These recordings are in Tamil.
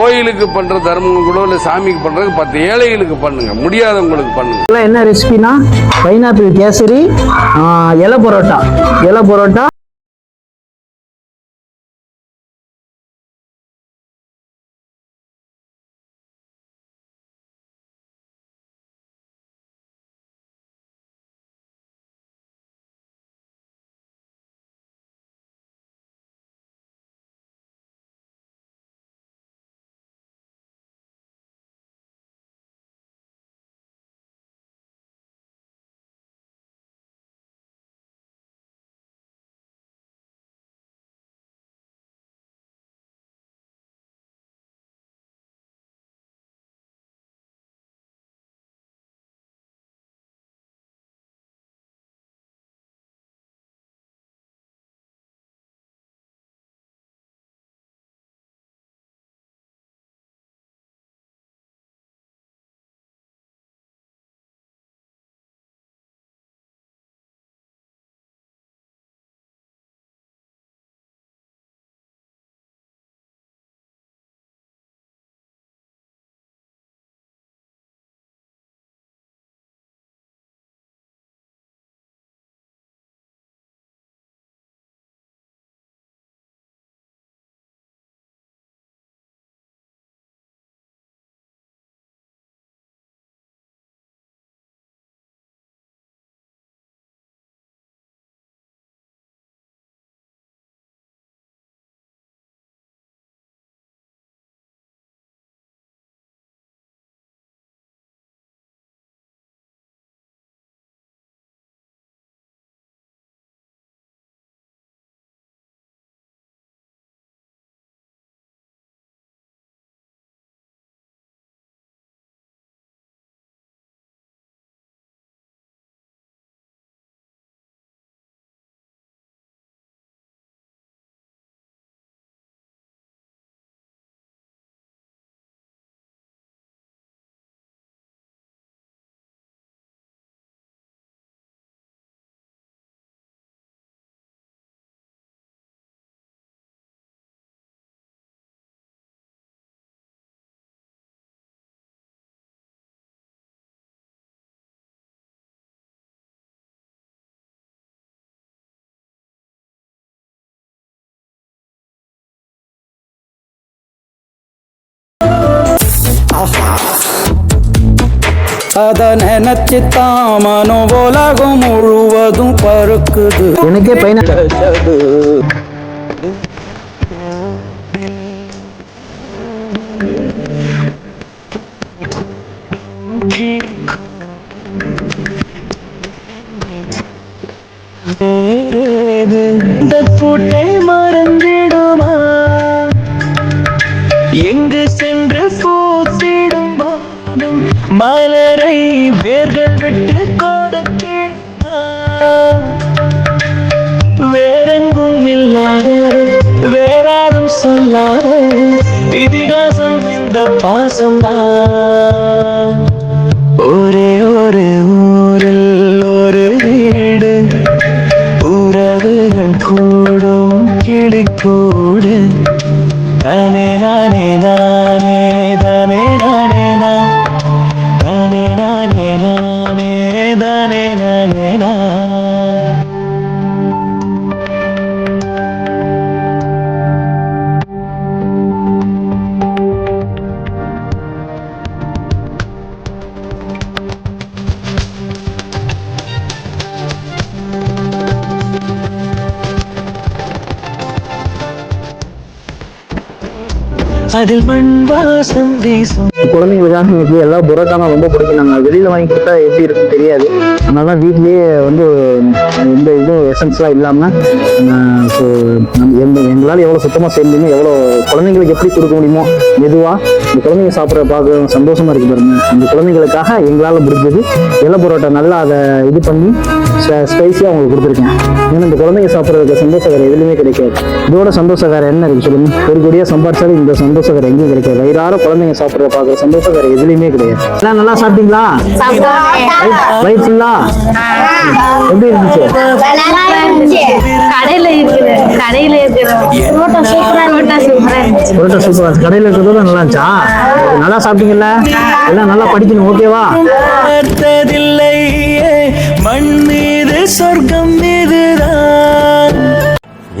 கோயிலுக்கு பண்ற தர்மம் கூட இல்ல சாமிக்கு பண்றது பத்து ஏழைகளுக்கு பண்ணுங்க. முடியாதவங்களுக்கு பண்ணுங்க. என்ன ரெசிபினா பைனாப்பிள் கேசரி இலை பரோட்டா. இலை பரோட்டா. அத நினைச்சுத்தான் மனோ உலகம் முழுவதும் பருக்குது எனக்கே பைனா இந்த பூட்டை மறந்திடுமா? எங்கு சென்று பூத்திடும் போதும் மலரை வேர்கள் விட்டு கொடுக்கிறா வேறெங்கும் இல்லாத வேறாரும் சொல்லாத இதிகாசம் இந்த பாசம் ஒரே ஒரு ஊரில் ஒரு வீடு உறவுகள் கூடும் கிளிக்கூடு. தானே நானே நானே. அதில் மண் வாசம் வீசும். குழந்தைங்களுக்காக இன்னைக்கு எல்லா பரோட்டானா ரொம்ப பிடிக்கும். நாங்கள் வெளியில் வாங்கி கொடுத்தா எப்படி இருக்குன்னு தெரியாது. அதனால தான் வீட்லேயே வந்து எந்த இதுவும் எசன்ஸ்லாம் இல்லாமல் ஸோ எந்த எங்களால் எவ்வளோ சுத்தமாக செய்ய முடியுமோ எவ்வளோ குழந்தைங்களுக்கு எப்படி கொடுக்க முடியுமோ மெதுவாக இந்த குழந்தைங்க சாப்பிட்ற பார்க்க சந்தோஷமாக இருக்கு பாருங்க. இந்த குழந்தைங்களுக்காக எங்களால் முடிஞ்சது இலை புரோட்டா நல்லா அதை இது பண்ணி ஸ்பைஸியாக அவங்களுக்கு கொடுத்துருக்கேன். ஏன்னா இந்த குழந்தைங்க சாப்பிட்றதுக்கு சந்தோஷம் வேறு எதுலையுமே கிடைக்காது. இதோட சந்தோஷம் வேறு என்ன இருக்குது சொல்லுங்கள் ஒரு கொடியாக சம்பாரிச்சாலும் இந்த சந்தோஷம் வேறு எங்கேயும் கிடைக்காது. வயிறார குழந்தைங்க பார்க்க பார்க்குற சந்தோஷம் வேறு எதுலையுமே கிடையாது. எல்லாம் நல்லா சாப்பிட்டீங்களா? வயிறு ஃபுல்லா எப்படி இருந்துச்சு? கடையில இருக்குது கடையில இருக்குது புரோட்டா சூப்பரா இருந்துச்சு. புரோட்டா கடையில் இருக்கிறது நல்லா இருந்துச்சா? நல்லா சாப்பிட்டீங்கல்ல? எல்லாம் நல்லா படிக்கணும் ஓகேவா மண் மீது சொர்க்கம் மீதுதான்.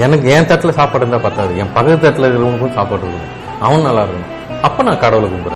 எனக்கு என் தட்டில் சாப்பாடு இருந்தால் பத்தாது. என் பக்கத்து தட்டில் இருக்கிறவங்களுக்கும் சாப்பாடு இருக்கணும் அவன் நல்லா இருக்கணும். அப்போ நான் கடவுளை கும்பிட்றேன்.